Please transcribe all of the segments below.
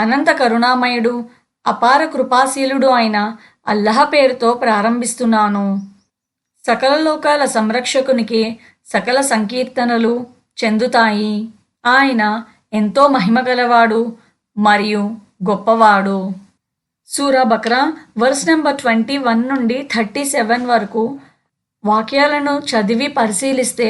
అనంత కరుణామయుడు అపార కృపాశీలుడు అయిన అల్లహ పేరుతో ప్రారంభిస్తున్నాను. సకల లోకాల సంరక్షకునికి సకల సంకీర్తనలు చెందుతాయి. ఆయన ఎంతో మహిమగలవాడు మరియు గొప్పవాడు. సూరా బక్రా వర్స్ నెంబర్ ట్వంటీ వన్ నుండి థర్టీ సెవెన్ వరకు వాక్యాలను చదివి పరిశీలిస్తే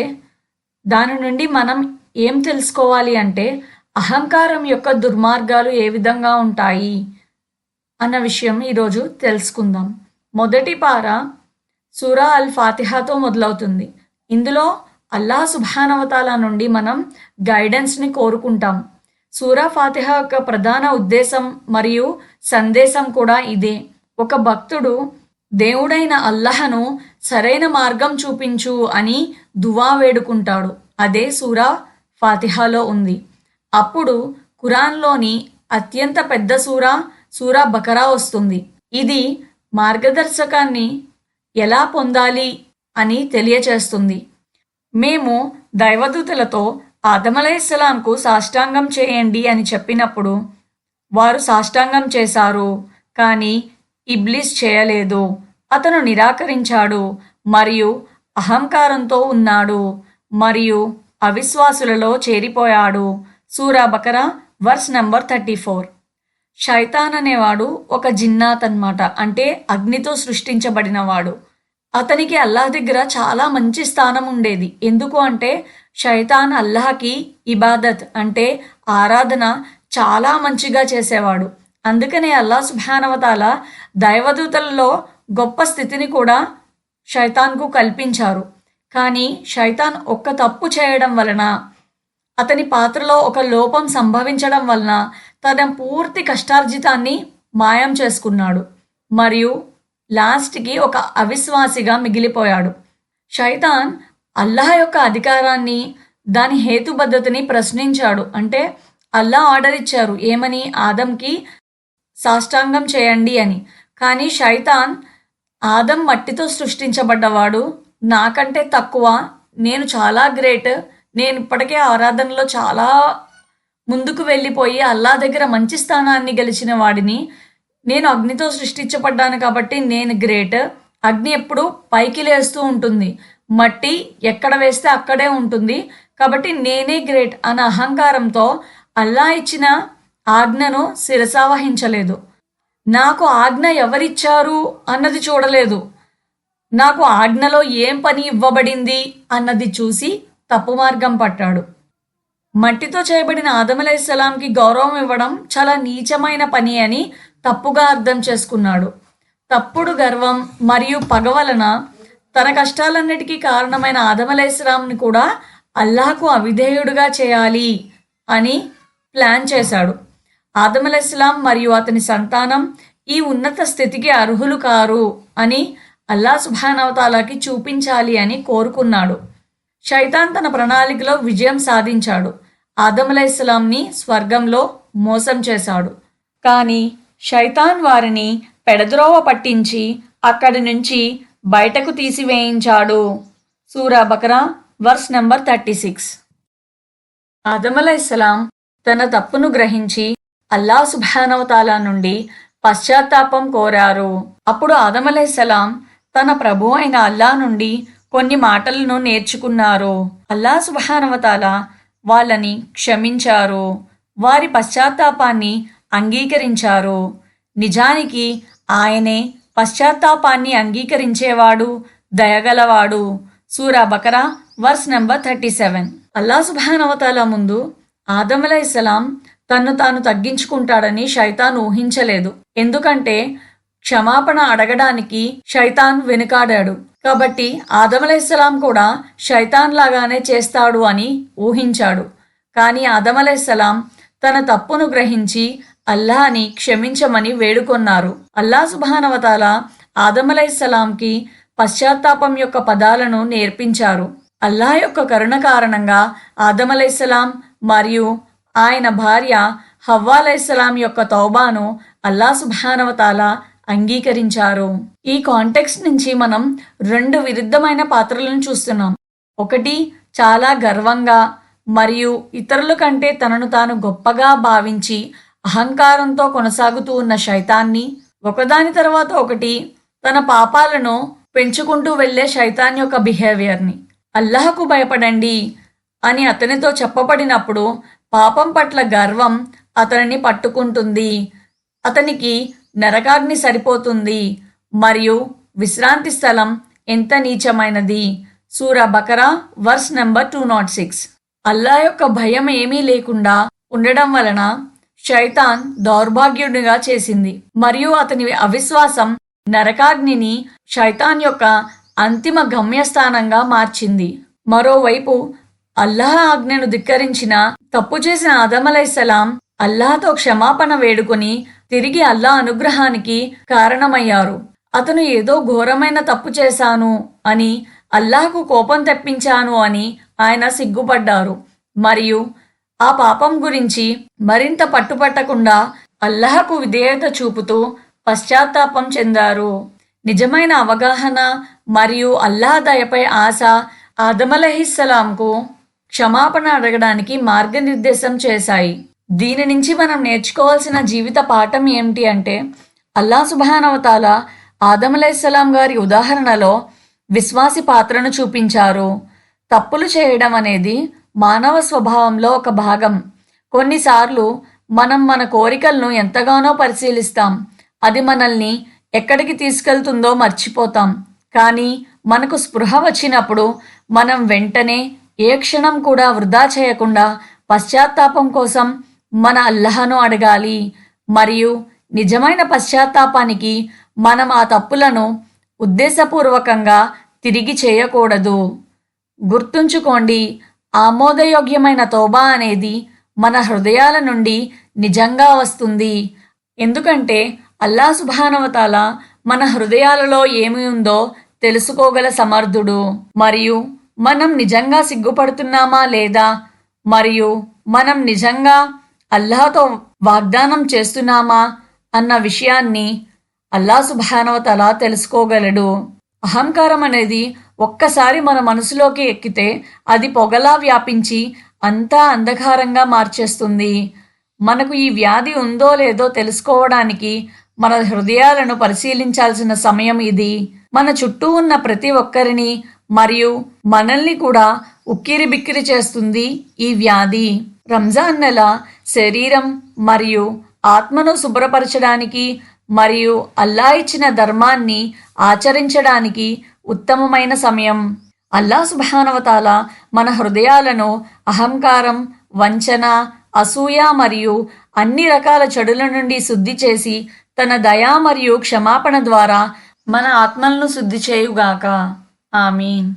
దాని నుండి మనం ఏం తెలుసుకోవాలి అంటే అహంకారం యొక్క దుర్మార్గాలు ఏ విధంగా ఉంటాయి అన్న విషయం ఈరోజు తెలుసుకుందాం. మొదటి పార సూరా అల్ ఫాతిహాతో మొదలవుతుంది. ఇందులో అల్లాహ్ సుభానవతాల నుండి మనం గైడెన్స్ని కోరుకుంటాం. సూరా ఫాతిహ యొక్క ప్రధాన ఉద్దేశం మరియు సందేశం కూడా ఇదే. ఒక భక్తుడు దేవుడైన అల్లహను సరైన మార్గం చూపించు అని దువా వేడుకుంటాడు. అదే సూరా ఫాతిహాలో ఉంది. అప్పుడు ఖురాన్లోని అత్యంత పెద్ద సూరా సూరా బకరా వస్తుంది. ఇది మార్గదర్శకాన్ని ఎలా పొందాలి అని తెలియచేస్తుంది. మేము దైవదూతలతో ఆదమలైస్లాంకు సాష్టాంగం చేయండి అని చెప్పినప్పుడు వారు సాష్టాంగం చేశారు కానీ ఇబ్లిస్ చేయలేదు. అతను నిరాకరించాడు మరియు అహంకారంతో ఉన్నాడు మరియు అవిశ్వాసులలో చేరిపోయాడు. సూరా బకరా వర్స్ నంబర్ థర్టీ ఫోర్. షైతాన్ అనేవాడు ఒక జిన్నాత్ అన్నమాట అంటే అగ్నితో సృష్టించబడినవాడు. అతనికి అల్లాహ్ దగ్గర చాలా మంచి స్థానం ఉండేది. ఎందుకు అంటే షైతాన్ అల్లాహకి ఇబాదత్ అంటే ఆరాధన చాలా మంచిగా చేసేవాడు. అందుకనే అల్లాహ్ సుభానవతాల దైవదూతలలో గొప్ప స్థితిని కూడా షైతాన్కు కల్పించారు. కానీ షైతాన్ ఒక్క తప్పు చేయడం వలన అతని పాత్రలో ఒక లోపం సంభవించడం వలన తన పూర్తి కష్టార్జితాన్ని మాయం చేసుకున్నాడు. మరియు లాస్ట్కి ఒక అవిశ్వాసిగా మిగిలిపోయాడు. షైతాన్ అల్లాహ్ యొక్క అధికారాన్ని దాని హేతుబద్ధతని ప్రశ్నించాడు. అంటే అల్లా ఆర్డర్ ఇచ్చారు. ఏమని? ఆదంకి సాష్టాంగం చేయండి అని. కానీ షైతాన్ ఆదం మట్టితో సృష్టించబడ్డవాడు. నాకంటే తక్కువ నేను చాలా గ్రేట్ నేను ఇప్పటికే ఆరాధనలో చాలా ముందుకు వెళ్ళిపోయి అల్లా దగ్గర మంచి స్థానాన్ని గెలిచిన వాడిని. నేను అగ్నితో సృష్టించబడ్డాను కాబట్టి నేను గ్రేట్. అగ్ని ఎప్పుడు పైకి లేస్తూ ఉంటుంది. మట్టి ఎక్కడ వేస్తే అక్కడే ఉంటుంది. కాబట్టి నేనే గ్రేట్ అనే అహంకారంతో అల్లా ఇచ్చిన ఆజ్ఞను శిరసావహించలేదు నాకు ఆజ్ఞ ఎవరిచ్చారు అన్నది చూడలేదు. నాకు ఆజ్ఞలో ఏం పని ఇవ్వబడింది అన్నది చూసి తప్పు మార్గం పట్టాడు. మట్టితో చేయబడిన ఆదమలైసలాంకి గౌరవం ఇవ్వడం చాలా నీచమైన పని అని తప్పుగా అర్థం చేసుకున్నాడు. తప్పుడు గర్వం మరియు పగ వలన తన కష్టాలన్నిటికీ కారణమైన ఆదమలైస్లాంని కూడా అల్లాహకు అవిధేయుడుగా చేయాలి అని ప్లాన్ చేశాడు. ఆదమలైస్లాం మరియు అతని సంతానం ఈ ఉన్నత స్థితికి అర్హులు కారు అని అల్లా సుభానవతాలకి చూపించాలి అని కోరుకున్నాడు. షైతాన్ తన ప్రణాళికలో విజయం సాధించాడు. ఆదమలైస్లాంని స్వర్గంలో మోసం చేశాడు. కానీ షైతాన్ వారిని పెడద్రోవ పట్టించి అక్కడి నుంచి బయటకు తీసివేయించాడు. సూరా బకరా వర్స్ నెంబర్ థర్టీ సిక్స్. ఆదమలైస్లాం తన తప్పును గ్రహించి అల్లా సుభానవతాల నుండి పశ్చాత్తాపం కోరారు. అప్పుడు ఆదమలైస్లాం తన ప్రభు అయిన అల్లా నుండి కొన్ని మాటలను నేర్చుకున్నారు. అల్లా సుభానవతాల వాళ్ళని క్షమించారు. వారి పశ్చాత్తాపాన్ని అంగీకరించారు. నిజానికి ఆయనే పశ్చాత్తాపాన్ని అంగీకరించేవాడు దయగలవాడు. సూరా బకరా వర్స్ నెంబర్ థర్టీ సెవెన్. అల్లా సుభానవతాల ముందు ఆదమలైసలాం తన్ను తాను తగ్గించుకుంటాడని శైతాన్ ఊహించలేదు. ఎందుకంటే క్షమాపణ అడగడానికి శైతాన్ వెనుకాడాడు. కాబట్టి ఆదమలైసలాం కూడా శైతాన్ లాగానే చేస్తాడు అని ఊహించాడు. కానీ ఆదమలైసలాం తన తప్పును గ్రహించి అల్లాని క్షమించమని వేడుకొన్నారు. అల్లా సుభానవతాల ఆదమలైస్లాంకి పశ్చాత్తాపం యొక్క పదాలను నేర్పించారు. అల్లాహ్ యొక్క కరుణ కారణంగా ఆదమలైస్లాం మరియు ఆయన భార్య హవ్వాలైస్లాం యొక్క తౌబాను అల్లా సుబానవతాల అంగీకరించారు. ఈ కాంటెక్స్ట్ నుంచి మనం రెండు విరుద్ధమైన పాత్రలను చూస్తున్నాం. ఒకటి చాలా గర్వంగా మరియు ఇతరుల కంటే తనను తాను గొప్పగా భావించి అహంకారంతో కొనసాగుతూ ఉన్న శైతాన్ని ఒకదాని తర్వాత ఒకటి తన పాపాలను పెంచుకుంటూ వెళ్ళే శైతాన్ యొక్క బిహేవియర్ని. అల్లహకు భయపడండి అని అతనితో చెప్పబడినప్పుడు పాపం పట్ల గర్వం అతనిని పట్టుకుంటుంది. అతనికి నరకాగ్ని సరిపోతుంది. మరియు విశ్రాంతి స్థలం ఎంత నీచమైనది? సూర బకరా verse number two nought six. అల్లా యొక్క భయం ఏమీ లేకుండా ఉండడం వలన శైతాన్ దౌర్భాగ్యుడిగా చేసింది. మరియు అతని అవిశ్వాసం నరకాగ్నిని శైతాన్ యొక్క అంతిమ గమ్యస్థానంగా మార్చింది. మరోవైపు అల్లాహ్ ఆజ్ఞను ధిక్కరించిన తప్పు చేసిన ఆదమలైసలాం అల్లాహతో క్షమాపణ వేడుకొని తిరిగి అల్లా అనుగ్రహానికి కారణమయ్యారు. అతను ఏదో ఘోరమైన తప్పు చేశాను అని అల్లాహకు కోపం తెప్పించాను అని ఆయన సిగ్గుపడ్డారు. మరియు ఆ పాపం గురించి మరింత పట్టుపట్టకుండా అల్లాహకు విధేయత చూపుతూ పశ్చాత్తాపం చెందారు. నిజమైన అవగాహన మరియు అల్లాహ్ దయపై ఆశ ఆదమలహిస్సలాంకు క్షమాపణ అడగడానికి మార్గనిర్దేశం చేశాయి. దీని నుంచి మనం నేర్చుకోవాల్సిన జీవిత పాఠం ఏమిటి అంటే అల్లా సుబానవతాల ఆదమలైస్లాం గారి ఉదాహరణలో విశ్వాసి పాత్రను చూపించారు. తప్పులు చేయడం అనేది మానవ స్వభావంలో ఒక భాగం. కొన్నిసార్లు మనం మన కోరికలను ఎంతగానో పరిశీలిస్తాం. అది మనల్ని ఎక్కడికి తీసుకెళ్తుందో మర్చిపోతాం. కానీ మనకు స్పృహ వచ్చినప్పుడు మనం వెంటనే ఏ క్షణం కూడా వృధా చేయకుండా పశ్చాత్తాపం కోసం మన అల్లహను అడగాలి. మరియు నిజమైన పశ్చాత్తాపానికి మనం ఆ తప్పులను ఉద్దేశపూర్వకంగా తిరిగి చేయకూడదు. గుర్తుంచుకోండి ఆమోదయోగ్యమైన తోబా అనేది మన హృదయాల నుండి నిజంగా వస్తుంది. ఎందుకంటే అల్లా సుభానవతాల మన హృదయాలలో ఏమి ఉందో తెలుసుకోగల సమర్థుడు. మరియు మనం నిజంగా సిగ్గుపడుతున్నామా లేదా? మరియు మనం నిజంగా అల్లాతో వాగ్దానం చేస్తున్నామా అన్న విషయాన్ని అల్లా అలా తెలుసుకోగలడు. అహంకారం అనేది ఒక్కసారి మన మనసులోకి ఎక్కితే అది పొగలా వ్యాపించి అంతా అంధకారంగా మార్చేస్తుంది. మనకు ఈ వ్యాధి ఉందో లేదో తెలుసుకోవడానికి మన హృదయాలను పరిశీలించాల్సిన సమయం ఇది. మన చుట్టూ ఉన్న ప్రతి ఒక్కరిని మరియు మనల్ని కూడా ఉక్కిరి బిక్కిరి చేస్తుంది ఈ వ్యాధి. రంజాన్ నెల శరీరం మరియు ఆత్మను శుభ్రపరచడానికి మరియు అల్లా ఇచ్చిన ధర్మాన్ని ఆచరించడానికి ఉత్తమమైన సమయం. అల్లా సుభానవతాల మన హృదయాలను అహంకారం వంచన అసూయ మరియు అన్ని రకాల చెడుల నుండి శుద్ధి చేసి తన దయా మరియు క్షమాపణ ద్వారా మన ఆత్మలను శుద్ధి చేయుగాక. ఆమీన్.